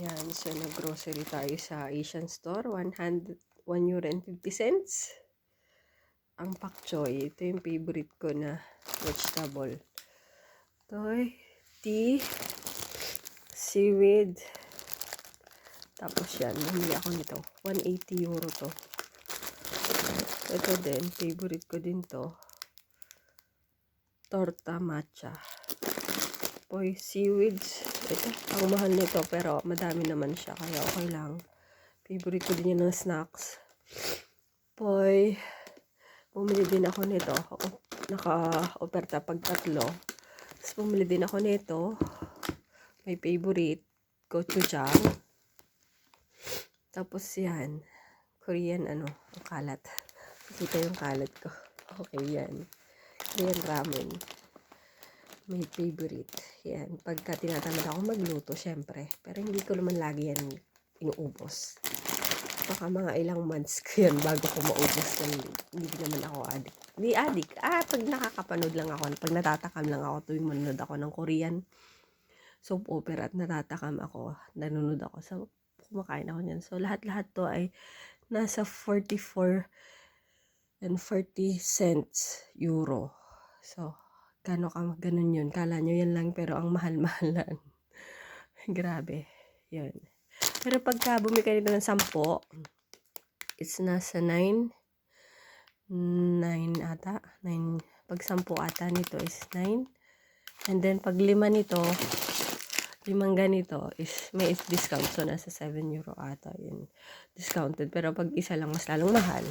Yan, so nag-grocery tayo sa Asian store. 100, 1 euro and 50 cents. Ang pak choy, ito yung favorite ko na vegetable. Ito tea, seaweed, tapos yan, bumili ako nito. 180 euro to. Ito din, favorite ko din to. Torta matcha. Poy, seaweeds. Ito, ang mahal nito pero madami naman siya kaya okay lang. Favorite ko din yun ng snacks. Poy, bumili din ako nito. Naka-oferta pag tatlo. Tapos bumili din ako nito. My favorite, gochujang. Tapos yan, Korean ano, ang kalat. Kita yung kalat ko. Okay yan. Korean ramen. My favorite. Yan. Pagka tinatamad ako magluto, syempre. Pero hindi ko naman lagi yan inuubos. Baka mga ilang months ko yan bago ko maubos yan. Hindi naman ako addict. Hindi addict. Ah, pag nakakapanood lang ako. Pag natatakam lang ako tuwing manonood ako ng Korean soap opera at natatakam ako. Nanonood ako. So, kumakain ako niyan. So, lahat-lahat to ay nasa 44 and 40 cents euro. So, gano ka, ganun yun. Kala nyo yan lang, pero ang mahal-mahal lang. Grabe. Yun. Pero pagka bumili ka nito ng 10, it's nasa 9, 9 ata, 9, pag 10 ata nito is 9. And then, pag lima nito, limang ganito is may is discount. So, nasa 7 euro ata yun. Discounted. Pero pag isa lang, mas lalong mahal.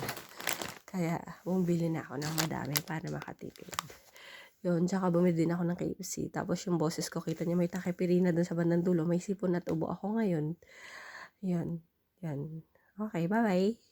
Kaya, bumili na ako ng madami para makatipid. Yun, tsaka bumili din ako ng KFC. Tapos yung boses ko, kita niya may takipirina dun sa bandang dulo. May sipon at ubo ako ngayon. Yun, yun. Okay, bye-bye.